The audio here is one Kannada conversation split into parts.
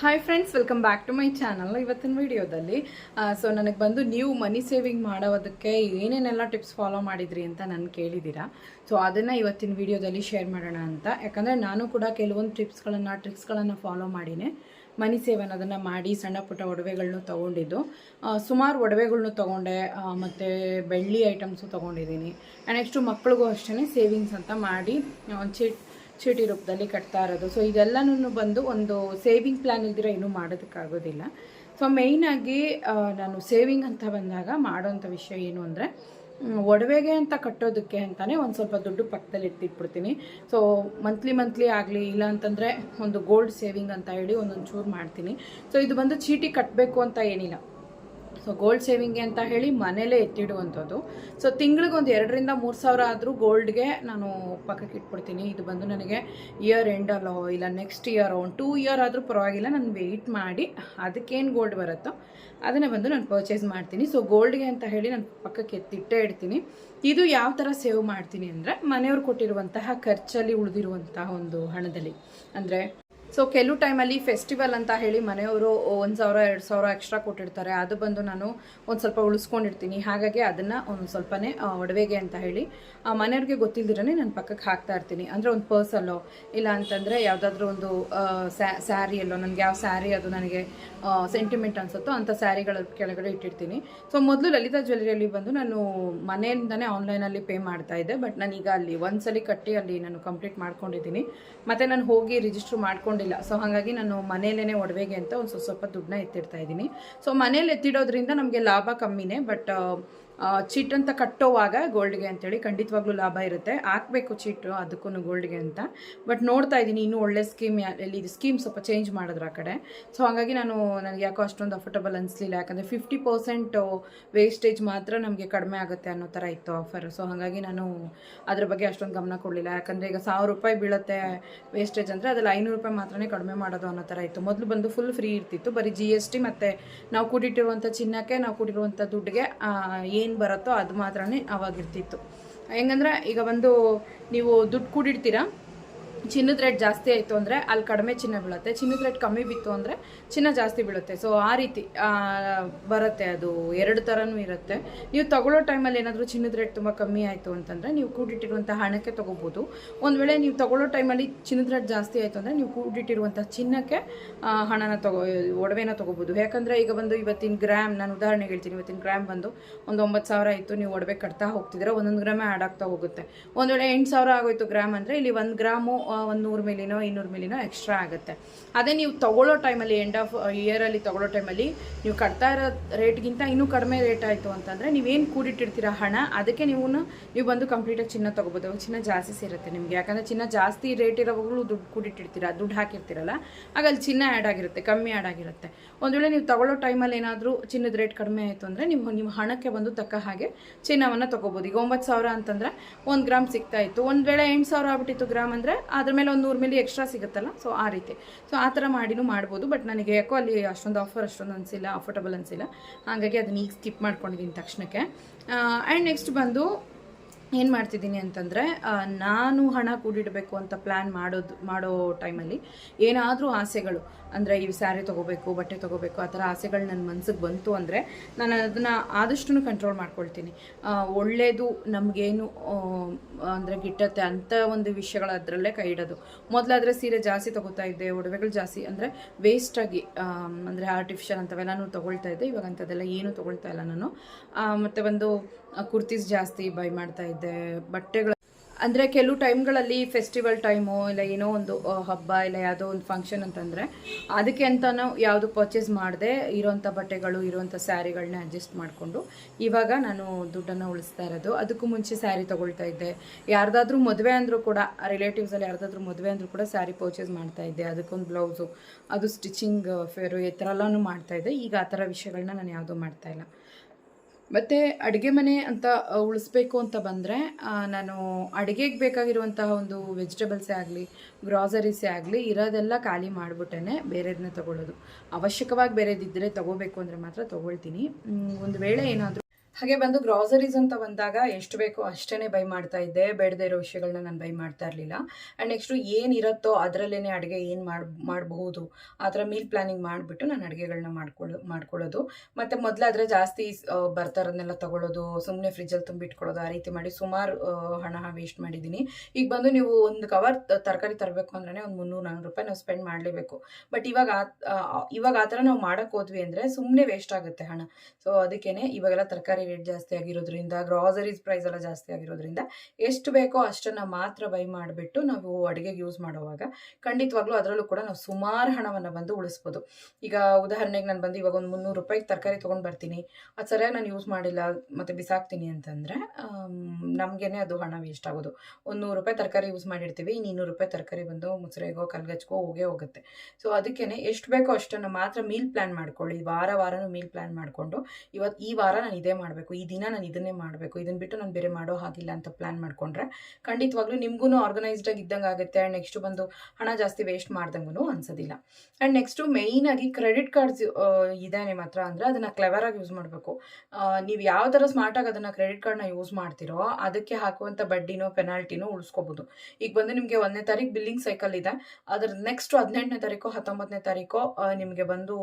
Hi friends welcome back to my channel ಇವತ್ತಿನ ವಿಡಿಯೋದಲ್ಲಿ ಸೊ ನನಗೆ ಬಂದು ನೀವು ಮನಿ ಸೇವಿಂಗ್ ಮಾಡೋದಕ್ಕೆ ಏನೇನೆಲ್ಲ ಟಿಪ್ಸ್ ಫಾಲೋ ಮಾಡಿದ್ರಿ ಅಂತ ನಾನು ಕೇಳಿದ್ದೀರಾ ಸೊ ಅದನ್ನು ಇವತ್ತಿನ ವಿಡಿಯೋದಲ್ಲಿ ಶೇರ್ ಮಾಡೋಣ ಅಂತ. ಯಾಕಂದರೆ ನಾನು ಕೂಡ ಕೆಲವೊಂದು ಟಿಪ್ಸ್ಗಳನ್ನು ಟ್ರಿಕ್ಸ್ಗಳನ್ನು ಫಾಲೋ ಮಾಡಿನೇ. ಮನಿ ಸೇವ್ ಅನ್ನೋದನ್ನು ಮಾಡಿ ಸಣ್ಣ ಪುಟ್ಟ ಒಡವೆಗಳನ್ನೂ ತೊಗೊಂಡಿದ್ದು. ಸುಮಾರು ಒಡವೆಗಳ್ನು ತೊಗೊಂಡೆ ಮತ್ತು ಬೆಳ್ಳಿ ಐಟಮ್ಸು ತೊಗೊಂಡಿದ್ದೀನಿ. ನೆಕ್ಸ್ಟು ಮಕ್ಳಿಗೂ ಅಷ್ಟೇ ಸೇವಿಂಗ್ಸ್ ಅಂತ ಮಾಡಿ, ಒಂದು ಚೀಟ್ ಚೀಟಿ ರೂಪದಲ್ಲಿ ಕಟ್ತಾ ಇರೋದು. ಸೊ ಇದೆಲ್ಲನೂ ಬಂದು ಒಂದು ಸೇವಿಂಗ್ ಪ್ಲ್ಯಾನ್ ಇಲ್ದಿರೋ ಏನೂ ಮಾಡೋದಕ್ಕಾಗೋದಿಲ್ಲ. ಸೊ ಮೇಯ್ನಾಗಿ ನಾನು ಸೇವಿಂಗ್ ಅಂತ ಬಂದಾಗ ಮಾಡೋಂಥ ವಿಷಯ ಏನು ಅಂದರೆ ಒಡವೆಗೆ ಅಂತ ಕಟ್ಟೋದಕ್ಕೆ ಅಂತಲೇ ಒಂದು ಸ್ವಲ್ಪ ದುಡ್ಡು ಪಕ್ಕದಲ್ಲಿ ಇಟ್ಟಿಟ್ಬಿಡ್ತೀನಿ. ಸೊ ಮಂತ್ಲಿ ಮಂತ್ಲಿ ಆಗಲಿ, ಇಲ್ಲ ಅಂತಂದರೆ ಒಂದು ಗೋಲ್ಡ್ ಸೇವಿಂಗ್ ಅಂತ ಹೇಳಿ ಒಂದೊಂದು ಚೂರು ಮಾಡ್ತೀನಿ. ಸೊ ಇದು ಬಂದು ಚೀಟಿ ಕಟ್ಟಬೇಕು ಅಂತ ಏನಿಲ್ಲ. ಸೊ ಗೋಲ್ಡ್ ಸೇವಿಂಗ್ಗೆ ಅಂತ ಹೇಳಿ ಮನೇಲೇ ಎತ್ತಿಡುವಂಥದ್ದು. ಸೊ ತಿಂಗಳಿಗೆ ಒಂದು ಎರಡರಿಂದ ಮೂರು ಸಾವಿರ ಆದರೂ ಗೋಲ್ಡ್ಗೆ ನಾನು ಪಕ್ಕಕ್ಕೆ ಇಟ್ಬಿಡ್ತೀನಿ. ಇದು ಬಂದು ನನಗೆ ಇಯರ್ ಎಂಡಲ್ಲೋ ಇಲ್ಲ ನೆಕ್ಸ್ಟ್ ಇಯರ್ ಒಂದು ಟೂ ಇಯರ್ ಆದರೂ ಪರವಾಗಿಲ್ಲ. ನಾನು ವೆಯ್ಟ್ ಮಾಡಿ ಅದಕ್ಕೇನು ಗೋಲ್ಡ್ ಬರುತ್ತೋ ಅದನ್ನೇ ಬಂದು ನಾನು ಪರ್ಚೇಸ್ ಮಾಡ್ತೀನಿ. ಸೊ ಗೋಲ್ಡ್ಗೆ ಅಂತ ಹೇಳಿ ನಾನು ಪಕ್ಕಕ್ಕೆ ಎತ್ತಿಟ್ಟೇ ಇಡ್ತೀನಿ. ಇದು ಯಾವ ಥರ ಸೇವ್ ಮಾಡ್ತೀನಿ ಅಂದರೆ ಮನೆಯವ್ರು ಕೊಟ್ಟಿರುವಂತಹ ಖರ್ಚಲ್ಲಿ ಉಳಿದಿರುವಂತಹ ಒಂದು ಹಣದಲ್ಲಿ. ಅಂದರೆ ಸೊ ಕೆಲವು ಟೈಮಲ್ಲಿ ಫೆಸ್ಟಿವಲ್ ಅಂತ ಹೇಳಿ ಮನೆಯವರು ಒಂದು ಸಾವಿರ, ಎರಡು ಸಾವಿರ ಎಕ್ಸ್ಟ್ರಾ ಕೊಟ್ಟಿರ್ತಾರೆ ಅದು ಬಂದು ನಾನು ಒಂದು ಸ್ವಲ್ಪ ಉಳಿಸ್ಕೊಂಡಿರ್ತೀನಿ. ಹಾಗಾಗಿ ಅದನ್ನು ಒಂದು ಸ್ವಲ್ಪನೇ ಒಡವೆಗೆ ಅಂತ ಹೇಳಿ, ಆ, ಮನೆಯವ್ರಿಗೆ ಗೊತ್ತಿಲ್ದಿರೇ ನಾನು ಪಕ್ಕಕ್ಕೆ ಹಾಕ್ತಾ ಇರ್ತೀನಿ. ಅಂದರೆ ಒಂದು ಪರ್ಸಲ್ಲೋ ಇಲ್ಲ ಅಂತಂದರೆ ಯಾವುದಾದ್ರೂ ಒಂದು ಸ್ಯಾರಿಯಲ್ಲೋ ನನಗೆ ಯಾವ ಸ್ಯಾರಿ ಅದು ನನಗೆ ಸೆಂಟಿಮೆಂಟ್ ಅನ್ಸುತ್ತೋ ಅಂಥ ಸ್ಯಾರಿಗಳ ಕೆಳಗಡೆ ಇಟ್ಟಿರ್ತೀನಿ. ಸೊ ಮೊದಲು ಲಲಿತಾ ಜ್ಯುವೆಲರಿಯಲ್ಲಿ ಬಂದು ನಾನು ಮನೆಯಿಂದನೇ ಆನ್ಲೈನಲ್ಲಿ ಪೇ ಮಾಡ್ತಾ ಇದ್ದೆ. ಬಟ್ ನಾನೀಗ ಅಲ್ಲಿ ಒಂದ್ಸಲಿ ಕಟ್ಟಿ ಅಲ್ಲಿ ನಾನು ಕಂಪ್ಲೀಟ್ ಮಾಡ್ಕೊಂಡಿದ್ದೀನಿ. ಮತ್ತು ನಾನು ಹೋಗಿ ರಿಜಿಸ್ಟ್ರ್ ಮಾಡ್ಕೊಂಡಿಲ್ಲ ಸೊ ಹಾಗಾಗಿ ನಾನು ಮನೆಯಲ್ಲೇ ಒಡವೆಗೆ ಅಂತ ಒಂದು ಸ್ವಲ್ಪ ಸ್ವಲ್ಪ ದುಡ್ಡನ್ನ ಎತ್ತಿಡ್ತಾ ಇದ್ದೀನಿ. ಸೊ ಮನೇಲಿ ಎತ್ತಿಡೋದ್ರಿಂದ ನಮಗೆ ಲಾಭ ಕಮ್ಮಿನೇ ಬಟ್ ಚೀಟ್ ಅಂತ ಕಟ್ಟೋವಾಗ ಗೋಲ್ಡ್ಗೆ ಅಂತೇಳಿ ಖಂಡಿತವಾಗ್ಲೂ ಲಾಭ ಇರುತ್ತೆ. ಹಾಕಬೇಕು ಚೀಟು ಅದಕ್ಕೂ ಗೋಲ್ಡ್ಗೆ ಅಂತ. ಬಟ್ ನೋಡ್ತಾ ಇದ್ದೀನಿ, ಇನ್ನೂ ಒಳ್ಳೆ ಸ್ಕೀಮ್ ಎಲ್ಲಿ ಇದು ಸ್ಕೀಮ್ ಸ್ವಲ್ಪ ಚೇಂಜ್ ಮಾಡಿದ್ರು ಆ ಕಡೆ. ಸೊ ಹಾಗಾಗಿ ನಾನು ನನಗೆ ಯಾಕೋ ಅಷ್ಟೊಂದು ಅಫೋರ್ಟಬಲ್ ಅನಿಸ್ಲಿಲ್ಲ. ಯಾಕಂದರೆ ಫಿಫ್ಟಿ ಪರ್ಸೆಂಟು ವೇಸ್ಟೇಜ್ ಮಾತ್ರ ನಮಗೆ ಕಡಿಮೆ ಆಗುತ್ತೆ ಅನ್ನೋ ಥರ ಇತ್ತು ಆಫರ್ ಸೊ ಹಾಗಾಗಿ ನಾನು ಅದ್ರ ಬಗ್ಗೆ ಅಷ್ಟೊಂದು ಗಮನ ಕೊಡಲಿಲ್ಲ. ಯಾಕಂದರೆ ಈಗ ಸಾವಿರ ರೂಪಾಯಿ ಬೀಳುತ್ತೆ ವೇಸ್ಟೇಜ್ ಅಂದರೆ ಅದರಲ್ಲಿ ಐನೂರು ರೂಪಾಯಿ ಮಾತ್ರನೇ ಕಡಿಮೆ ಮಾಡೋದು ಅನ್ನೋ ಥರ ಇತ್ತು. ಮೊದಲು ಬಂದು ಫುಲ್ ಫ್ರೀ ಇರ್ತಿತ್ತು. ಬರೀ ಜಿ ಎಸ್ ಟಿ ಮತ್ತು ನಾವು ಕೂಡಿಟ್ಟಿರುವಂಥ ಚಿನ್ನಕ್ಕೆ, ನಾವು ಕೂಡಿರುವಂಥ ದುಡ್ಡಿಗೆ ಏನು ಬರುತ್ತೋ ಅದು ಮಾತ್ರನೇ ಅವಾಗಿರ್ತಿತ್ತು. ಹೆಂಗಂದ್ರೆ ಈಗ ಒಂದು ನೀವು ದುಡ್ಡು ಕೂಡಿಡ್ತೀರಾ? ಚಿನ್ನದ ರೇಟ್ ಜಾಸ್ತಿ ಆಯಿತು ಅಂದರೆ ಅಲ್ಲಿ ಕಡಿಮೆ ಚಿನ್ನ ಬೀಳುತ್ತೆ. ಚಿನ್ನದ ರೇಟ್ ಕಮ್ಮಿ ಬಿತ್ತು ಅಂದರೆ ಚಿನ್ನ ಜಾಸ್ತಿ ಬೀಳುತ್ತೆ. ಸೊ ಆ ರೀತಿ ಬರುತ್ತೆ ಅದು. ಎರಡು ಥರನೂ ಇರುತ್ತೆ. ನೀವು ತಗೊಳ್ಳೋ ಟೈಮಲ್ಲಿ ಏನಾದರೂ ಚಿನ್ನದ ರೇಟ್ ತುಂಬ ಕಮ್ಮಿ ಆಯಿತು ಅಂತಂದರೆ ನೀವು ಕೂಡಿಟ್ಟಿರುವಂಥ ಹಣಕ್ಕೆ ತೊಗೋಬೋದು. ಒಂದು ವೇಳೆ ನೀವು ತಗೊಳ್ಳೋ ಟೈಮಲ್ಲಿ ಚಿನ್ನದ ರೇಟ್ ಜಾಸ್ತಿ ಆಯಿತು ಅಂದರೆ ನೀವು ಕೂಡಿಟ್ಟಿರುವಂಥ ಚಿನ್ನಕ್ಕೆ ಹಣನ ತಗೋ, ಒಡವೆನ ತೊಗೋಬೋದು. ಯಾಕಂದರೆ ಈಗ ಬಂದು ಇವತ್ತಿನ ಗ್ರಾಮ್ ನಾನು ಉದಾಹರಣೆಗೆ ಹೇಳ್ತೀನಿ. ಇವತ್ತಿನ ಗ್ರಾಮ್ ಬಂದು ಒಂದು ಒಂಬತ್ತು ಸಾವಿರ ಇತ್ತು ನೀವು ಒಡವೆ ಕಟ್ತಾ ಹೋಗ್ತಿದ್ರೆ ಒಂದೊಂದು ಗ್ರಾಮೇ ಆ್ಯಡ್ ಆಗ್ತಾ ಹೋಗುತ್ತೆ. ಒಂದು ವೇಳೆ ಎಂಟು ಸಾವಿರ ಆಗೋಯ್ತು ಗ್ರಾಮ್ ಅಂದರೆ, ಇಲ್ಲಿ ಒಂದು ಗ್ರಾಮು ಒಂದು ನೂರು ಮಿಲಿನೋ, ಇನ್ನೂರು ಮಿಲಿನೋ ಎಕ್ಸ್ಟ್ರಾ ಆಗುತ್ತೆ. ಅದೇ ನೀವು ತಗೊಳ್ಳೋ ಟೈಮಲ್ಲಿ ಎಂಡ್ ಆಫ್ ಇಯರಲ್ಲಿ ತಗೊಳ್ಳೋ ಟೈಮಲ್ಲಿ ನೀವು ಕಟ್ತಾ ಇರೋ ರೇಟ್ಗಿಂತ ಇನ್ನೂ ಕಡಿಮೆ ರೇಟ್ ಆಯಿತು ಅಂತಂದರೆ ನೀವೇನು ಕೂಡಿಟ್ಟಿರ್ತೀರ ಹಣ, ಅದಕ್ಕೆ ನೀವು ನೀವು ಬಂದು ಕಂಪ್ಲೀಟಾಗಿ ಚಿನ್ನ ತೊಗೋಬೋದು. ಅವಾಗ ಚಿನ್ನ ಜಾಸ್ತಿ ಸೇರುತ್ತೆ ನಿಮಗೆ. ಯಾಕಂದರೆ ಚಿನ್ನ ಜಾಸ್ತಿ ರೇಟ್ ಇರೋವಾಗಲೂ ದುಡ್ಡು ಕೂಡಿಟ್ಟಿರ್ತೀರ, ದುಡ್ಡು ಹಾಕಿರ್ತೀರಲ್ಲ, ಆಗ ಅಲ್ಲಿ ಚಿನ್ನ ಆ್ಯಡ್ ಆಗಿರುತ್ತೆ, ಕಮ್ಮಿ ಆ್ಯಡ್ ಆಗಿರುತ್ತೆ. ಒಂದು ವೇಳೆ ನೀವು ತಗೊಳ್ಳೋ ಟೈಮಲ್ಲಿ ಏನಾದರೂ ಚಿನ್ನದ ರೇಟ್ ಕಡಿಮೆ ಆಯಿತು ಅಂದರೆ ನೀವು ನಿಮ್ಮ ಹಣಕ್ಕೆ ಬಂದು ತಕ್ಕ ಹಾಗೆ ಚಿನ್ನವನ್ನು ತೊಗೋಬೋದು. ಈಗ ಒಂಬತ್ತು ಸಾವಿರ ಅಂತಂದರೆ ಒಂದು ಗ್ರಾಮ್ ಸಿಗ್ತಾ ಇತ್ತು. ಒಂದು ವೇಳೆ ಎಂಟು ಸಾವಿರ ಆಗ್ಬಿಟ್ಟಿತ್ತು ಗ್ರಾಮ್ ಅಂದರೆ ಅದ್ರ ಮೇಲೆ ಒಂದು ನೂರು ಮಿಲಿ ಎಕ್ಸ್ಟ್ರಾ ಸಿಗುತ್ತಲ್ಲ? ಸೊ ಆ ರೀತಿ. ಸೊ ಆ ಥರ ಮಾಡಿನೂ ಮಾಡ್ಬೋದು ಬಟ್ ನನಗೆ ಯಾಕೋ ಅಲ್ಲಿ ಅಷ್ಟೊಂದು ಆಫರ್ ಅಷ್ಟೊಂದು ಅನಿಸಿಲ್ಲ ಅಫೋರ್ಟಬಲ್ ಅನಿಸಿಲ್ಲ. ಹಾಗಾಗಿ ಅದನ್ನ ಈಗ ಸ್ಕಿಪ್ ಮಾಡ್ಕೊಂಡಿದ್ದೀನಿ ತಕ್ಷಣಕ್ಕೆ. ಆ್ಯಂಡ್ ನೆಕ್ಸ್ಟ್ ಬಂದು ಏನು ಮಾಡ್ತಿದ್ದೀನಿ ಅಂತಂದರೆ ನಾನು ಹಣ ಕೂಡಿಡಬೇಕು ಅಂತ ಪ್ಲ್ಯಾನ್ ಮಾಡೋದು, ಮಾಡೋ ಟೈಮಲ್ಲಿ ಏನಾದರೂ ಆಸೆಗಳು, ಅಂದರೆ ಈ ಸ್ಯಾರಿ ತೊಗೋಬೇಕು, ಬಟ್ಟೆ ತೊಗೋಬೇಕು, ಆ ಥರ ಆಸೆಗಳು ನನ್ನ ಮನಸ್ಸಿಗೆ ಬಂತು ಅಂದರೆ ನಾನು ಅದನ್ನು ಆದಷ್ಟು ಕಂಟ್ರೋಲ್ ಮಾಡ್ಕೊಳ್ತೀನಿ. ಒಳ್ಳೆಯದು ನಮಗೇನು ಅಂದರೆ ಗಿಟ್ಟತ್ತೆ ಅಂಥ ಒಂದು ವಿಷಯಗಳು ಅದರಲ್ಲೇ ಕೈ ಇಡೋದು. ಮೊದಲಾದರೆ ಸೀರೆ ಜಾಸ್ತಿ ತೊಗೋತಾ ಇದ್ದೆ, ಒಡವೆಗಳು ಜಾಸ್ತಿ, ಅಂದರೆ ವೇಸ್ಟಾಗಿ ಅಂದರೆ ಆರ್ಟಿಫಿಷಿಯಲ್ ಅಂಥವೆಲ್ಲನೂ ತೊಗೊಳ್ತಾ ಇದ್ದೆ, ಇವಾಗ ಅಂಥದ್ದೆಲ್ಲ ಏನೂ ತೊಗೊಳ್ತಾ ಇಲ್ಲ ನಾನು. ಮತ್ತು ಒಂದು ಕುರ್ತೀಸ್ ಜಾಸ್ತಿ ಬೈ ಮಾಡ್ತಾ ಬಟ್ಟೆಗಳು ಅಂದರೆ ಕೆಲವು ಟೈಮ್ಗಳಲ್ಲಿ ಫೆಸ್ಟಿವಲ್ ಟೈಮು ಇಲ್ಲ ಏನೋ ಒಂದು ಹಬ್ಬ ಇಲ್ಲ ಯಾವುದೋ ಒಂದು ಫಂಕ್ಷನ್ ಅಂತಂದರೆ, ಅದಕ್ಕೆ ಅಂತಲೂ ಯಾವುದು ಪರ್ಚೇಸ್ ಮಾಡದೆ ಇರೋಂಥ ಬಟ್ಟೆಗಳು, ಇರೋಂಥ ಸ್ಯಾರಿಗಳನ್ನ ಅಡ್ಜಸ್ಟ್ ಮಾಡಿಕೊಂಡು, ಇವಾಗ ನಾನು ದುಡ್ಡನ್ನು ಉಳಿಸ್ತಾ ಇರೋದು. ಅದಕ್ಕೂ ಮುಂಚೆ ಸ್ಯಾರಿ ತೊಗೊಳ್ತಾ ಇದ್ದೆ. ಯಾರ್ದಾದ್ರೂ ಮದುವೆ ಅಂದರೂ ಕೂಡ ರಿಲೇಟಿವ್ಸಲ್ಲಿ ಯಾರ್ದಾದ್ರೂ ಮದುವೆ ಅಂದರೂ ಕೂಡ ಸ್ಯಾರಿ ಪರ್ಚೇಸ್ ಮಾಡ್ತಾ ಇದ್ದೆ. ಅದಕ್ಕೊಂದು ಬ್ಲೌಸು ಅದು ಸ್ಟಿಚಿಂಗ್ ಫೇರು ಈ ಥರ ಎಲ್ಲನೂ ಮಾಡ್ತಾ ಇದ್ದೆ. ಈಗ ಆ ಥರ ವಿಷಯಗಳನ್ನ ನಾನು ಯಾವುದೂ ಮಾಡ್ತಾ ಇಲ್ಲ. ಮತ್ತು ಅಡುಗೆ ಮನೆ ಅಂತ ಉಳಿಸ್ಬೇಕು ಅಂತ ಬಂದರೆ ನಾನು ಅಡುಗೆಗೆ ಬೇಕಾಗಿರುವಂತಹ ಒಂದು ವೆಜಿಟೇಬಲ್ಸೇ ಆಗಲಿ, ಗ್ರಾಸರೀಸೇ ಆಗಲಿ, ಇರೋದೆಲ್ಲ ಖಾಲಿ ಮಾಡಿಬಿಟ್ಟೇ ಬೇರೆದನ್ನ ತೊಗೊಳ್ಳೋದು ಅವಶ್ಯಕವಾಗಿ ಬೇರೆದಿದ್ದರೆ ತೊಗೋಬೇಕು ಅಂದರೆ ಮಾತ್ರ ತೊಗೊಳ್ತೀನಿ. ಒಂದು ವೇಳೆ ಏನಾದರೂ ಹಾಗೆ ಬಂದು ಗ್ರಾಸರೀಸ್ ಅಂತ ಬಂದಾಗ ಎಷ್ಟು ಬೇಕೋ ಅಷ್ಟೇ ಬೈ ಮಾಡ್ತಾ ಇದ್ದೆ. ಬೇಡದೇ ಇರೋ ವಿಷಯಗಳನ್ನ ನಾನು ಬೈ ಮಾಡ್ತಾ ಇರಲಿಲ್ಲ. ಆ್ಯಂಡ್ ನೆಕ್ಸ್ಟು ಏನಿರುತ್ತೋ ಅದರಲ್ಲೇ ಅಡುಗೆ ಏನು ಮಾಡಿ, ಮಾಡಬಹುದು, ಆ ಥರ ಮೀಲ್ ಪ್ಲಾನಿಂಗ್ ಮಾಡಿಬಿಟ್ಟು ನಾನು ಅಡುಗೆಗಳನ್ನ ಮಾಡ್ಕೊಳ್ಳೋ ಮಾಡ್ಕೊಳ್ಳೋದು. ಮತ್ತು ಮೊದಲಾದರೆ ಜಾಸ್ತಿ ಬರ್ತಾ ಇರೋದನ್ನೆಲ್ಲ ತಗೊಳ್ಳೋದು ಸುಮ್ಮನೆ ಫ್ರಿಜ್ಜಲ್ಲಿ ತುಂಬಿಟ್ಕೊಳ್ಳೋದು, ಆ ರೀತಿ ಮಾಡಿ ಸುಮಾರು ಹಣ ವೇಸ್ಟ್ ಮಾಡಿದ್ದೀನಿ. ಈಗ ಬಂದು ನೀವು ಒಂದು ಕವರ್ ತರಕಾರಿ ತರಬೇಕು ಅಂದ್ರೆ ಒಂದು ಮುನ್ನೂರು ನಾನ್ನೂರು ರೂಪಾಯಿ ನಾವು ಸ್ಪೆಂಡ್ ಮಾಡಲೇಬೇಕು. ಬಟ್ ಇವಾಗ ಇವಾಗ ಆ ಥರ ನಾವು ಮಾಡೋಕ್ಕೆ ಹೋದ್ವಿ ಅಂದರೆ ಸುಮ್ಮನೆ ವೇಸ್ಟ್ ಆಗುತ್ತೆ ಹಣ. ಸೊ ಅದಕ್ಕೇ ಇವಾಗೆಲ್ಲ ತರಕಾರಿ ರೇಟ್ ಜಾಸ್ತಿ ಆಗಿರೋದ್ರಿಂದ ಗ್ರಾಸರೀಸ್ ಪ್ರೈಸ್ ಎಲ್ಲ ಜಾಸ್ತಿ ಆಗಿರೋದ್ರಿಂದ ಎಷ್ಟು ಬೇಕೋ ಅಷ್ಟನ್ನು ಮಾತ್ರ ಬೈ ಮಾಡಿಬಿಟ್ಟು ನಾವು ಅಡುಗೆಗೆ ಯೂಸ್ ಮಾಡುವಾಗ ಖಂಡಿತವಾಗ್ಲೂ ಅದರಲ್ಲೂ ಕೂಡ ನಾವು ಸುಮಾರು ಹಣವನ್ನು ಬಂದು ಉಳಿಸ್ಬೋದು. ಈಗ ಉದಾಹರಣೆಗೆ ನಾನು ಬಂದು ಇವಾಗ ಒಂದು ಮುನ್ನೂರು ರೂಪಾಯಿಗೆ ತರಕಾರಿ ತೊಗೊಂಡು ಬರ್ತೀನಿ. ಅದು ಸರಿಯಾಗಿ ನಾನು ಯೂಸ್ ಮಾಡಿಲ್ಲ, ಮತ್ತು ಬಿಸಾಕ್ತೀನಿ ಅಂತಂದರೆ ನಮಗೇನೆ ಅದು ಹಣ ವೇಸ್ಟ್ ಆಗೋದು. ಒಂದು ನೂರು ರೂಪಾಯಿ ತರಕಾರಿ ಯೂಸ್ ಮಾಡಿರ್ತೀವಿ ಇನ್ನು ಇನ್ನೂರು ರೂಪಾಯಿ ತರಕಾರಿ ಬಂದು ಮುಸ್ರೆಗೋ ಕಲ್ಗಚ್ಕೋ ಹೋಗೇ ಹೋಗುತ್ತೆ. ಸೊ ಅದಕ್ಕೇ ಎಷ್ಟು ಬೇಕೋ ಅಷ್ಟನ್ನು ಮಾತ್ರ ಮೀಲ್ ಪ್ಲ್ಯಾನ್ ಮಾಡ್ಕೊಳ್ಳಿ. ವಾರ ವಾರನೂ ಮೀಲ್ ಪ್ಲ್ಯಾನ್ ಮಾಡಿಕೊಂಡು ಇವತ್ತು ಈ ವಾರ ನಾನು ಇದೇ ಮಾಡಬೇಕು. ಈ ದಿನ ನಾನು ಇದನ್ನೇ ಮಾಡಬೇಕು. ಇದನ್ನು ಬಿಟ್ಟು ನಾನು ಬೇರೆ ಮಾಡೋ ಹಾಗಿಲ್ಲ ಅಂತ ಪ್ಲ್ಯಾನ್ ಮಾಡಿಕೊಂಡ್ರೆ ಖಂಡಿತವಾಗ್ಲೂ ನಿಮಗೂ ಆರ್ಗನೈಸ್ಡಾಗಿ ಇದ್ದಂಗೆ ಆಗುತ್ತೆ. ಆ್ಯಂಡ್ ನೆಕ್ಸ್ಟ್ ಬಂದು ಹಣ ಜಾಸ್ತಿ ವೇಸ್ಟ್ ಮಾಡ್ದಂಗೂ ಅನ್ಸೋದಿಲ್ಲ. ಆ್ಯಂಡ್ ನೆಕ್ಸ್ಟು ಮೇಯ್ನಾಗಿ ಕ್ರೆಡಿಟ್ ಕಾರ್ಡ್ಸ್ ಇದೆ ನಿಮ್ಮ ಹತ್ರ ಅಂದರೆ ಅದನ್ನು ಕ್ಲೆವರಾಗಿ ಯೂಸ್ ಮಾಡಬೇಕು. ನೀವು ಯಾವ ಥರ ಸ್ಮಾರ್ಟಾಗಿ ಅದನ್ನು ಕ್ರೆಡಿಟ್ ಕಾರ್ಡ್ನ ಯೂಸ್ ಮಾಡ್ತೀರೋ ಅದಕ್ಕೆ ಹಾಕುವಂಥ ಬಡ್ಡಿನೋ ಪೆನಾಲ್ಟಿನೋ ಉಳಿಸ್ಕೋಬೋದು. ಈಗ ಬಂದು ನಿಮಗೆ ಒಂದನೇ ತಾರೀಕು ಬಿಲ್ಲಿಂಗ್ ಸೈಕಲ್ ಇದೆ. ಅದ್ರ ನೆಕ್ಸ್ಟ್ ಹದಿನೆಂಟನೇ ತಾರೀಕು ಹತ್ತೊಂಬತ್ತನೇ ತಾರೀಕು ನಿಮಗೆ ಬಂದು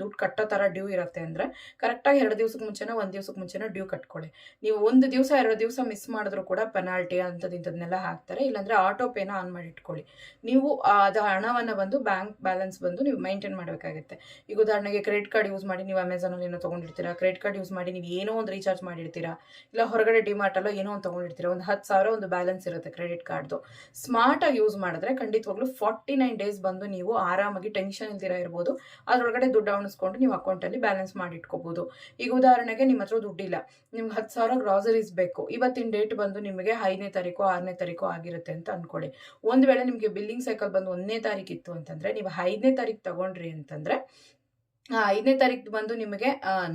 ದುಡ್ಡು ಕಟ್ಟೋ ಥರ ಡ್ಯೂ ಇರುತ್ತೆ ಅಂದರೆ ಕರೆಕ್ಟಾಗಿ ಎರಡು ದಿವ್ಸಕ್ಕೆ ಮುಂಚೆನೋ ಒಂದು ದಿವ್ಸಕ್ಕೆ ಮುಂಚೆನೋ ಡ್ಯೂ ಕಟ್ಕೊಳ್ಳಿ. ನೀವು ಒಂದು ದಿವಸ, ಎರಡು ದಿವಸ ಮಿಸ್ ಮಾಡಿದ್ರು ಕೂಡ ಪೆನಾಲ್ಟಿ ಅಂಥದ್ದು ಇಂಥದ್ನೆಲ್ಲ ಹಾಕ್ತಾರೆ. ಇಲ್ಲಾಂದ್ರೆ ಆಟೋ ಪೇನ ಆನ್ ಮಾಡಿ ಇಟ್ಕೊಳ್ಳಿ. ನೀವು ಅದು ಹಣವನ್ನು ಬಂದು ಬ್ಯಾಂಕ್ ಬ್ಯಾಲೆನ್ಸ್ ಬಂದು ನೀವು ಮೈಂಟೈನ್ ಮಾಡಬೇಕಾಗುತ್ತೆ. ಈಗ ಉದಾಹರಣೆಗೆ ಕ್ರೆಡಿಟ್ ಕಾರ್ಡ್ ಯೂಸ್ ಮಾಡಿ ನೀವು ಅಮೆಝಾನಲ್ಲಿ ಏನೋ ತೊಗೊಂಡಿರ್ತೀರಾ, ಕ್ರೆಡಿಟ್ ಕಾರ್ಡ್ ಯೂಸ್ ಮಾಡಿ ನೀವು ಏನೋ ಒಂದು ರೀಚಾರ್ಜ್ ಮಾಡಿರ್ತೀರಾ, ಇಲ್ಲ ಹೊರಗಡೆ ಡಿಮಾರ್ಟಲ್ಲೋ ಏನೋ ಒಂದು ತೊಗೊಂಡಿರ್ತೀರಾ, ಒಂದು ಹತ್ತು ಸಾವಿರ ಒಂದು ಬ್ಯಾಲೆನ್ಸ್ ಇರುತ್ತೆ ಕ್ರೆಡಿಟ್ ಕಾರ್ಡ್ದು. ಸ್ಮಾರ್ಟಾಗಿ ಯೂಸ್ ಮಾಡಿದ್ರೆ ಖಂಡಿತವಾಗ್ಲೂ ಫಾರ್ಟಿ ನೈನ್ ಡೇಸ್ ಬಂದು ನೀವು ಆರಾಮಾಗಿ ಟೆನ್ಷನ್ ಇಲ್ದಿರ ಇರ್ಬೋದು. ಅದರೊಳಗಡೆ ದುಡ್ಡು ಅವಣಿಸ್ಕೊಂಡು ನೀವು ಅಕೌಂಟಲ್ಲಿ ಬ್ಯಾಲೆನ್ಸ್ ಮಾಡಿ ಇಟ್ಕೋಬೋದು. ಈಗ ಉದಾಹರಣೆಗೆ ನಿಮ್ಮ ಹತ್ರ ದುಡ್ಡಿಲ್ಲ. ನಿಮ್ಗೆ ಹತ್ತು ಸಾವಿರ ಗ್ರಾಸರೀಸ್ ಬೇಕು. ಇವತ್ತಿನ ಡೇಟ್ ಬಂದು ನಿಮಗೆ ಐದನೇ ತಾರೀಕು, ಆರನೇ ತಾರೀಕು ಆಗಿರುತ್ತೆ ಅಂತ ಅಂದ್ಕೊಳ್ಳಿ ಒಂದು ವೇಳೆ ನಿಮಗೆ ಬಿಲ್ಲಿಂಗ್ ಸೈಕಲ್ ಬಂದು ಒಂದನೇ ತಾರೀಕು ಇತ್ತು ಅಂತಂದರೆ, ನೀವು ಐದನೇ ತಾರೀಕು ತಗೊಂಡ್ರಿ ಅಂತಂದರೆ ಐದನೇ ತಾರೀಕು ಬಂದು ನಿಮಗೆ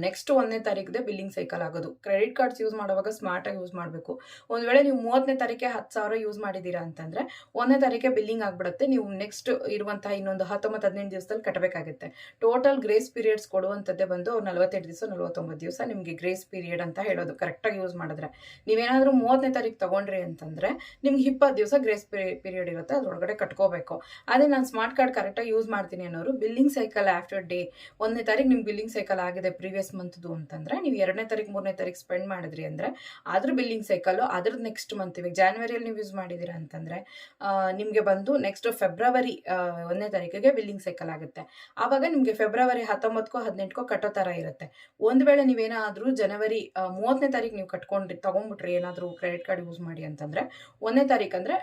ನೆಕ್ಸ್ಟ್ ಒಂದನೇ ತಾರೀಖಿದೆ ಬಿಲ್ಲಿಂಗ್ ಸೈಕಲ್ ಆಗೋದು. ಕ್ರೆಡಿಟ್ ಕಾರ್ಡ್ಸ್ ಯೂಸ್ ಮಾಡುವಾಗ ಸ್ಮಾರ್ಟಾಗಿ ಯೂಸ್ ಮಾಡಬೇಕು. ಒಂದು ವೇಳೆ ನೀವು ಮೂವತ್ತನೇ ತಾರೀಕೆ ಹತ್ತು ಸಾವಿರ ಯೂಸ್ ಮಾಡಿದ್ದೀರಾ ಅಂತಂದರೆ, ಒಂದನೇ ತಾರೀಕೆ ಬಿಲ್ಲಿಂಗ್ ಆಗಿಬಿಡುತ್ತೆ. ನೀವು ನೆಕ್ಸ್ಟ್ ಇರುವಂತಹ ಇನ್ನೊಂದು ಹತ್ತೊಂಬತ್ತು ಹದಿನೆಂಟು ದಿವಸದಲ್ಲಿ ಕಟ್ಟಬೇಕಾಗುತ್ತೆ ಟೋಟಲ್ ಗ್ರೇಸ್ ಪೀರಿಯಡ್ಸ್ ಕೊಡುವಂಥದ್ದೇ ಬಂದು ನಲವತ್ತೆಂಟು ದಿವಸ, ನಲವತ್ತೊಂಬತ್ತು ದಿವಸ ನಿಮಗೆ ಗ್ರೇಸ್ ಪೀರಿಯಡ್ ಅಂತ ಹೇಳೋದು. ಕರೆಕ್ಟಾಗಿ ಯೂಸ್ ಮಾಡಿದ್ರೆ. ನೀವೇನಾದರೂ ಮೂವತ್ತನೇ ತಾರೀಕು ತೊಗೊಂಡ್ರಿ ಅಂತಂದರೆ, ನಿಮ್ಗೆ ಇಪ್ಪತ್ತು ದಿವಸ ಗ್ರೇಸ್ ಪೀರಿಯಡ್ ಇರುತ್ತೆ. ಅದರೊಳಗಡೆ ಕಟ್ಕೋಬೇಕು. ಅದೇ ನಾನು ಸ್ಮಾರ್ಟ್ ಕಾರ್ಡ್ ಕರೆಕ್ಟಾಗಿ ಯೂಸ್ ಮಾಡ್ತೀನಿ ಅನ್ನೋರು ಬಿಲ್ಲಿಂಗ್ ಸೈಕಲ್ ಆಫ್ಟರ್ ಡೇ ಒಂದನೇ ತಾರೀಕು ನಿಮ್ಗೆ ಬಿಲ್ಲಿಂಗ್ ಸೈಕಲ್ ಆಗಿದೆ ಪ್ರೀವಿಯಸ್ ಮಂತ್ದು ಅಂತಂದ್ರೆ, ನೀವು ಎರಡನೇ ತಾರೀಕು ಮೂರನೇ ತಾರೀಕು ಸ್ಪೆಂಡ್ ಮಾಡಿದ್ರಿ ಅಂದರೆ ಅದ್ರ ಬಿಲ್ಲಿಂಗ್ ಸೈಕಲ್ ಅದ್ರದ್ದು ನೆಕ್ಸ್ಟ್ ಮಂತ್ ಇವಾಗ ಜಾನ್ವರಿಯಲ್ಲಿ ನೀವು ಯೂಸ್ ಮಾಡಿದ್ದೀರಾ ಅಂತಂದರೆ ನಿಮಗೆ ಬಂದು ನೆಕ್ಸ್ಟ್ ಫೆಬ್ರವರಿ ಒಂದನೇ ತಾರೀಕಿಗೆ ಬಿಲ್ಲಿಂಗ್ ಸೈಕಲ್ ಆಗುತ್ತೆ. ಆವಾಗ ನಿಮಗೆ ಫೆಬ್ರವರಿ ಹತ್ತೊಂಬತ್ತಕ್ಕೋ ಹದಿನೆಂಟಕ್ಕೋ ಕಟ್ಟೋ ಥರ ಇರುತ್ತೆ. ಒಂದು ವೇಳೆ ನೀವೇನಾದರೂ ಜನವರಿ ಮೂವತ್ತನೇ ತಾರೀಕು ನೀವು ಕಟ್ಕೊಂಡ್ರಿ ತೊಗೊಂಡ್ಬಿಟ್ರಿ ಏನಾದರೂ ಕ್ರೆಡಿಟ್ ಕಾರ್ಡ್ ಯೂಸ್ ಮಾಡಿ ಅಂತಂದರೆ, ಒಂದನೇ ತಾರೀಕು ಅಂದರೆ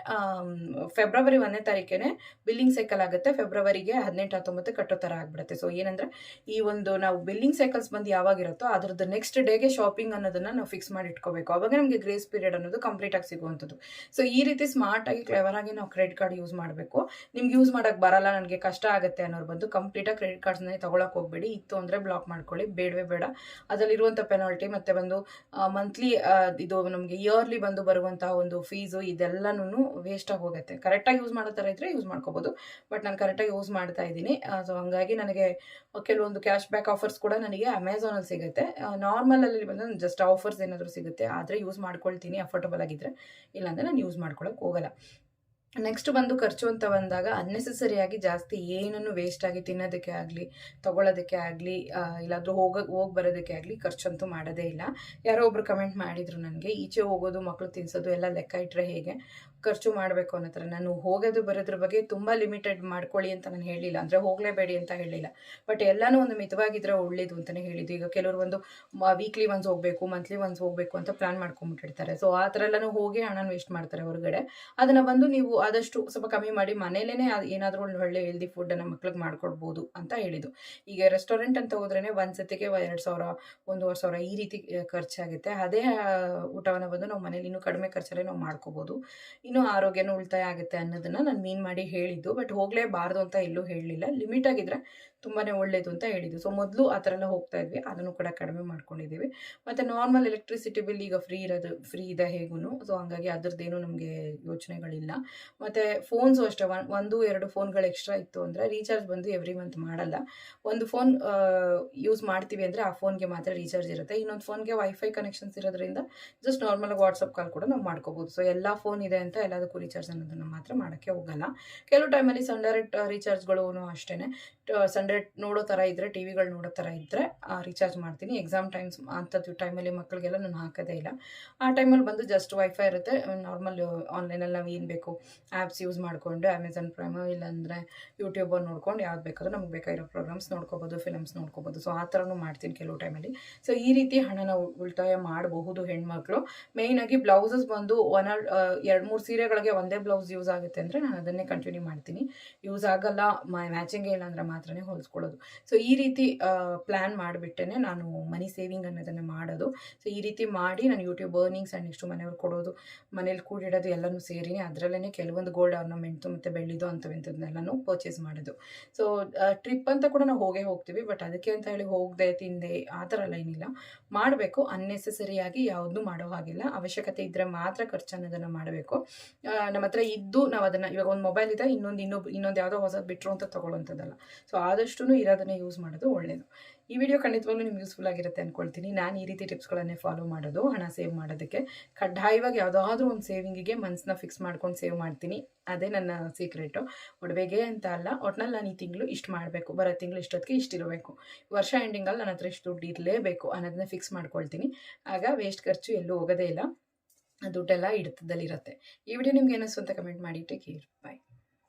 ಫೆಬ್ರವರಿ ಒಂದನೇ ತಾರೀಕೇನೆ ಬಿಲ್ಲಿಂಗ್ ಸೈಕಲ್ ಆಗುತ್ತೆ ಫೆಬ್ರವರಿಗೆ ಹದಿನೆಂಟು, ಹತ್ತೊಂಬತ್ತು ಕಟ್ಟೋ ಥರ ಆಗಿಬಿಡುತ್ತೆ. ಸೊ ಏನಂದರೆ ಈ ಒಂದು ನಾವು ಬಿಲ್ಲಿಂಗ್ ಸೈಕಲ್ಸ್ ಬಂದು ಯಾವಾಗಿರುತ್ತೋ ಅದ್ರದ್ದು ನೆಕ್ಸ್ಟ್ ಡೇಗೆ ಶಾಪಿಂಗ್ ಅನ್ನೋದನ್ನ ನಾವು ಫಿಕ್ಸ್ ಮಾಡಿ ಇಟ್ಕೋಬೇಕು. ಅವಾಗ ನಮಗೆ ಗ್ರೇಸ್ ಪೀರಿಯಡ್ ಅನ್ನೋದು ಕಂಪ್ಲೀಟ್ ಆಗಿ ಸಿಗುವಂಥದ್ದು. ಸೊ ಈ ರೀತಿ ಸ್ಮಾರ್ಟ್ ಆಗಿ ಕ್ಲೆವರ್ ಆಗಿ ನಾವು ಕ್ರೆಡಿಟ್ ಕಾರ್ಡ್ ಯೂಸ್ ಮಾಡಬೇಕು. ನಿಮ್ಗೆ ಯೂಸ್ ಮಾಡೋಕ್ಕೆ ಬರಲ್ಲ, ನನಗೆ ಕಷ್ಟ ಆಗುತ್ತೆ ಅನ್ನೋರು ಬಂದು ಕಂಪ್ಲೀಟಾಗಿ ಕ್ರೆಡಿಟ್ ಕಾರ್ಡ್ಸ್ನೇ ತಗೊಳಕ್ಕೆ ಹೋಗ್ಬೇಡಿ. ಇತ್ತು ಅಂದರೆ ಬ್ಲಾಕ್ ಮಾಡ್ಕೊಳ್ಳಿ. ಬೇಡವೇ ಬೇಡ. ಅದರಲ್ಲಿರುವಂಥ ಪೆನಾಲ್ಟಿ ಮತ್ತೆ ಬಂದು ಮಂತ್ಲಿ ಇದು ನಮಗೆ ಇಯರ್ಲಿ ಬಂದು ಬರುವಂತಹ ಒಂದು ಫೀಸು ಇದೆಲ್ಲನೂ ವೇಸ್ಟಾಗಿ ಹೋಗುತ್ತೆ. ಕರೆಕ್ಟಾಗಿ ಯೂಸ್ ಮಾಡೋ ಥರ ಇದ್ರೆ ಯೂಸ್ ಮಾಡ್ಕೋಬೋದು. ಬಟ್ ನಾನು ಕರೆಕ್ಟಾಗಿ ಯೂಸ್ ಮಾಡ್ತಾ ಇದ್ದೀನಿ. ಸೊ ಹಂಗಾಗಿ ನನಗೆ ಕೆಲವೊಂದು ಕ್ಯಾಶ್ ಬ್ಯಾಕ್ ಆಫರ್ಸ್ ಕೂಡ ನನಗೆ ಅಮೆಝಾನಲ್ಲಿ ಸಿಗುತ್ತೆ. ನಾರ್ಮಲಲ್ಲಿ ಬಂದ್ರೆ ಜಸ್ಟ್ ಆಫರ್ಸ್ ಏನಾದರೂ ಸಿಗುತ್ತೆ. ಆದರೆ ಯೂಸ್ ಮಾಡ್ಕೊಳ್ತೀನಿ ಅಫೋರ್ಡಬಲ್ ಆಗಿದ್ದರೆ ಇಲ್ಲಾಂದರೆ ನಾನು ಯೂಸ್ ಮಾಡ್ಕೊಳಕ್ಕೆ ಹೋಗಲ್ಲ. ನೆಕ್ಸ್ಟ್ ಬಂದು ಖರ್ಚು ಅಂತ ಬಂದಾಗ ಅನ್ನೆಸೆಸರಿಯಾಗಿ ಜಾಸ್ತಿ ಏನನ್ನು ವೇಸ್ಟ್ ಆಗಿ ತಿನ್ನೋದಕ್ಕೆ ಆಗಲಿ, ತೊಗೊಳೋದಕ್ಕೆ ಆಗಲಿ ಇಲ್ಲಾದರೂ ಹೋಗ, ಹೋಗಿ ಬರೋದಕ್ಕೆ ಆಗಲಿ ಖರ್ಚಂತೂ ಮಾಡೋದೇ ಇಲ್ಲ. ಯಾರೋ ಒಬ್ರು ಕಮೆಂಟ್ ಮಾಡಿದರು ನನಗೆ, ಈಚೆ ಹೋಗೋದು ಮಕ್ಕಳು ತಿನ್ಸೋದು ಎಲ್ಲ ಲೆಕ್ಕ ಇಟ್ಟರೆ ಹೇಗೆ? ಖರ್ಚು ಮಾಡಬೇಕು ಅನ್ನೋ ಥರ. ನಾನು ಹೋಗೋದು ಬರೋದ್ರ ಬಗ್ಗೆ ತುಂಬ ಲಿಮಿಟೆಡ್ ಮಾಡ್ಕೊಳ್ಳಿ ಅಂತ ನಾನು ಹೇಳಿಲ್ಲ. ಅಂದರೆ ಹೋಗಲೇಬೇಡಿ ಅಂತ ಹೇಳಿಲ್ಲ. ಬಟ್ ಎಲ್ಲನೂ ಒಂದು ಮಿತವಾಗಿದ್ರೆ ಒಳ್ಳೇದು ಅಂತಲೇ ಹೇಳಿದ್ದು. ಈಗ ಕೆಲವರು ಒಂದು ವೀಕ್ಲಿ ಒನ್ಸ್ ಹೋಗಬೇಕು ಮಂತ್ಲಿ ಒನ್ಸ್ ಹೋಗಬೇಕು ಅಂತ ಪ್ಲಾನ್ ಮಾಡ್ಕೊಂಡ್ಬಿಟ್ಟಿರ್ತಾರೆ. ಸೊ ಆ ಥರ ಎಲ್ಲನೂ ಹೋಗಿ ಹಣನ ವೇಸ್ಟ್ ಮಾಡ್ತಾರೆ ಹೊರಗಡೆ. ಅದನ್ನು ಬಂದು ನೀವು ಆದಷ್ಟು ಸ್ವಲ್ಪ ಕಮ್ಮಿ ಮಾಡಿ ಮನೇಲೇ ಏನಾದರೂ ಒಂದು ಒಳ್ಳೆ ಹೆಲ್ದಿ ಫುಡ್ಡನ್ನು ಮಕ್ಳಿಗೆ ಮಾಡ್ಕೊಡ್ಬೋದು ಅಂತ ಹೇಳಿದ್ದು. ಈಗ ರೆಸ್ಟೋರೆಂಟ್ ಅಂತ ಹೋದ್ರೇ ಒಂದು ಸತಿಗೆ ಎರಡು ಸಾವಿರ, ಒಂದೂವರೆ ಸಾವಿರ ಈ ರೀತಿ ಖರ್ಚಾಗುತ್ತೆ. ಅದೇ ಊಟವನ್ನು ಬಂದು ನಾವು ಮನೇಲಿ ಇನ್ನೂ ಕಡಿಮೆ ಖರ್ಚಲ್ಲೇ ನಾವು ಮಾಡ್ಕೋಬೋದು. ಇನ್ನೂ ಆರೋಗ್ಯನೂ ಉಳಿತಾಯ ಆಗುತ್ತೆ ಅನ್ನೋದನ್ನು ನಾನು ಮೀನ್ ಮಾಡಿ ಹೇಳಿದ್ದು ಬಟ್ ಹೋಗಲೇಬಾರ್ದು ಅಂತ ಎಲ್ಲೂ ಹೇಳಲಿಲ್ಲ. ಲಿಮಿಟ್ ಆಗಿದ್ರೆ ತುಂಬಾ ಒಳ್ಳೆಯದು ಅಂತ ಹೇಳಿದ್ದು. ಸೊ ಮೊದಲು ಆ ಥರ ಎಲ್ಲ ಹೋಗ್ತಾ ಇದ್ವಿ. ಅದನ್ನು ಕೂಡ ಕಡಿಮೆ ಮಾಡ್ಕೊಂಡಿದ್ದೀವಿ. ಮತ್ತು ನಾರ್ಮಲ್ ಎಲೆಕ್ಟ್ರಿಸಿಟಿ ಬಿಲ್ ಈಗ ಫ್ರೀ ಇರೋದು ಫ್ರೀ ಇದೆ ಹೇಗೂ ಸೊ ಹಾಗಾಗಿ ಅದರದ್ದೇನು ನಮಗೆ ಯೋಚನೆಗಳಿಲ್ಲ. ಮತ್ತು ಫೋನ್ಸು ಅಷ್ಟೇ. ಒಂದು, ಎರಡು ಫೋನ್ಗಳು ಎಕ್ಸ್ಟ್ರಾ ಇತ್ತು ಅಂದರೆ ರೀಚಾರ್ಜ್ ಬಂದು ಎವ್ರಿ ಮಂತ್ ಮಾಡಲ್ಲ. ಒಂದು ಫೋನ್ ಯೂಸ್ ಮಾಡ್ತೀವಿ ಅಂದರೆ ಆ ಫೋನ್ಗೆ ಮಾತ್ರ ರೀಚಾರ್ಜ್ ಇರುತ್ತೆ. ಇನ್ನೊಂದು ಫೋನ್ಗೆ ವೈಫೈ ಕನೆಕ್ಷನ್ಸ್ ಇರೋದ್ರಿಂದ ಜಸ್ಟ್ ನಾರ್ಮಲ್ ವಾಟ್ಸಪ್ ಕಾಲ್ ಕೂಡ ನಾವು ಮಾಡ್ಕೋಬೋದು. ಸೊ ಎಲ್ಲ ಫೋನ್ ಇದೆ ಅಂತ ಎಲ್ಲದಕ್ಕೂ ರೀಚಾರ್ಜ್ ಅನ್ನೋದನ್ನು ಮಾತ್ರ ಮಾಡೋಕ್ಕೆ ಹೋಗಲ್ಲ. ಕೆಲವು ಟೈಮಲ್ಲಿ ಸನ್ ಡೈರೆಕ್ಟ್ ರೀಚಾರ್ಜ್ಗಳು ಅಷ್ಟೇ ಸನ್ ಡೈರೆಕ್ಟ್ ನೋಡೋ ಥರ ಇದ್ದರೆ ಟಿ ವಿಗಳು ನೋಡೋ ಥರ ಇದ್ದರೆ ರೀಚಾರ್ಜ್ ಮಾಡ್ತೀನಿ. ಎಕ್ಸಾಮ್ ಟೈಮ್ಸ್ ಅಂಥದ್ದು ಟೈಮಲ್ಲಿ ಮಕ್ಕಳಿಗೆಲ್ಲ ನಾನು ಹಾಕೋದೇ ಇಲ್ಲ. ಆ ಟೈಮಲ್ಲಿ ಬಂದು ಜಸ್ಟ್ ವೈಫೈ ಇರುತ್ತೆ. ನಾರ್ಮಲ್ ಆನ್ಲೈನಲ್ಲಿ ನಾವು ಏನು ಬೇಕು ಆ್ಯಪ್ಸ್ ಯೂಸ್ ಮಾಡಿಕೊಂಡು ಅಮೆಝಾನ್ ಪ್ರೈಮು ಇಲ್ಲಾಂದರೆ ಯೂಟ್ಯೂಬರ್ ನೋಡ್ಕೊಂಡು ಯಾವ್ದು ಬೇಕಾದ್ರೂ ನಮ್ಗೆ ಬೇಕಾಗಿರೋ ಪ್ರೋಗ್ರಾಮ್ಸ್ ನೋಡ್ಕೋಬೋದು ಫಿಲಮ್ಸ್ ನೋಡ್ಕೋಬೋದು. ಸೊ ಆ ಥರನೂ ಮಾಡ್ತೀನಿ ಕೆಲವು ಟೈಮಲ್ಲಿ ಸೊ ಈ ರೀತಿ ಹಣನ ನಾವು ಉಳಿತಾಯ ಮಾಡಬಹುದು ಹೆಣ್ಮಕ್ಳು. ಮೇಯ್ನಾಗಿ ಬ್ಲೌಸಸ್ ಬಂದು ಒನ್ ಎರಡು ಮೂರು ಸೀರೆಗಳಿಗೆ ಒಂದೇ ಬ್ಲೌಸ್ ಯೂಸ್ ಆಗುತ್ತೆ ಅಂದರೆ ನಾನು ಅದನ್ನೇ ಕಂಟಿನ್ಯೂ ಮಾಡ್ತೀನಿ. ಯೂಸ್ ಆಗಲ್ಲ ಮ್ಯಾಚಿಂಗ್ ಇಲ್ಲ ಅಂದರೆ ಮಾತ್ರನೇ ಹೊಲಿಸ್ಕೊಳ್ಳೋದು ಸೊ ಈ ರೀತಿ ಪ್ಲ್ಯಾನ್ ಮಾಡಿಬಿಟ್ಟೇ ನಾನು ಮನಿ ಸೇವಿಂಗ್ ಅನ್ನೋದನ್ನು ಮಾಡೋದು. ಸೊ ಈ ರೀತಿ ಮಾಡಿ ನಾನು ಯೂಟ್ಯೂಬ್ ಅರ್ನಿಂಗ್ಸ್ ಆ್ಯಂಡ್ ನೆಕ್ಸ್ಟು ಮನೆಯವ್ರು ಕೊಡೋದು, ಮನೇಲಿ ಕೂಡಿಡೋದು ಎಲ್ಲನೂ ಸೇರಿನಿ. ಅದರಲ್ಲೇ ಕೆಲವೊಂದು ಗೋಲ್ಡ್ ಆರ್ನಮೆಂಟು ಮತ್ತು ಬೆಳ್ಳಿದು ಅಂಥವಿಂಥದ್ದನ್ನೆಲ್ಲನೂ ಪರ್ಚೇಸ್ ಮಾಡೋದು. ಸೊ ಟ್ರಿಪ್ ಅಂತ ಕೂಡ ನಾವು ಹೋಗೇ ಹೋಗ್ತೀವಿ. ಬಟ್ ಅದಕ್ಕೆ ಅಂತ ಹೇಳಿ ಹೋಗದೆ, ತಿಂದೆ, ಆ ಥರ ಎಲ್ಲ ಏನಿಲ್ಲ. ಮಾಡಬೇಕು. ಅನ್ನೆಸೆಸರಿಯಾಗಿ ಯಾವುದು ಮಾಡೋ ಹಾಗಿಲ್ಲ. ಅವಶ್ಯಕತೆ ಇದ್ದರೆ ಮಾತ್ರ ಖರ್ಚು ಅನ್ನೋದನ್ನು ಮಾಡಬೇಕು. ನಮ್ಮ ಹತ್ರ ಇದ್ದು ನಾವು ಅದನ್ನು, ಇವಾಗ ಒಂದು ಮೊಬೈಲ್ ಇದೆ ಇನ್ನೊಂದು ಇನ್ನೊಬ್ಬ ಇನ್ನೊಂದು ಯಾವುದೋ ಹೊಸದು ಬಿಟ್ಟರು ಅಂತ ತೊಗೊಳ್ಳೋಂಥದ್ದಲ್ಲ ಸೊ ಆದಷ್ಟು ಇರೋದನ್ನೇ ಯೂಸ್ ಮಾಡೋದು ಒಳ್ಳೆಯದು ಈ ವಿಡಿಯೋ ಖಂಡಿತವಾಗ್ಲೂ ನಿಮ್ಗೆ ಯೂಸ್ಫುಲ್ ಆಗಿರುತ್ತೆ ಅಂದ್ಕೊಳ್ತೀನಿ ನಾನು ಈ ರೀತಿ ಟಿಪ್ಸ್ಗಳನ್ನೇ ಫಾಲೋ ಮಾಡೋದು, ಹಣ ಸೇವ್ ಮಾಡೋದಕ್ಕೆ. ಕಡ್ಡಾಯವಾಗಿ ಯಾವುದಾದ್ರೂ ಒಂದು ಸೇವಿಂಗಿಗೆ ಮನ್ಸನ್ನ ಫಿಕ್ಸ್ ಮಾಡ್ಕೊಂಡು ಸೇವ್ ಮಾಡ್ತೀನಿ. ಅದೇ ನನ್ನ ಸೀಕ್ರೆಟು ಒಡವೆಗೆ ಅಂತ ಅಲ್ಲ, ಒಟ್ನಲ್ಲಿ ನಾನು ಈ ತಿಂಗಳು ಇಷ್ಟು ಮಾಡಬೇಕು. ಬರೋ ತಿಂಗಳು ಇಷ್ಟೊತ್ತಿಗೆ ಇಷ್ಟಿರಬೇಕು ವರ್ಷ ಎಂಡಿಂಗಲ್ಲಿ ನನ್ನ ಹತ್ರ ಇಷ್ಟು ದುಡ್ಡು ಇರಲೇಬೇಕು ಅನ್ನೋದನ್ನ ಫಿಕ್ಸ್ ಮಾಡ್ಕೊಳ್ತೀನಿ. ಆಗ ವೇಸ್ಟ್ ಖರ್ಚು ಎಲ್ಲೂ ಹೋಗೋದೇ ಇಲ್ಲ. ದುಡ್ಡೆಲ್ಲ ಹಿಡಿತದಲ್ಲಿರುತ್ತೆ. ಈ ವಿಡಿಯೋ ನಿಮ್ಗೆ ಏನಿಸ್ತು ಅಂತ ಕಮೆಂಟ್ ಮಾಡಿ ಟೇಕ್ ಕೇರ್ ಬಾಯ್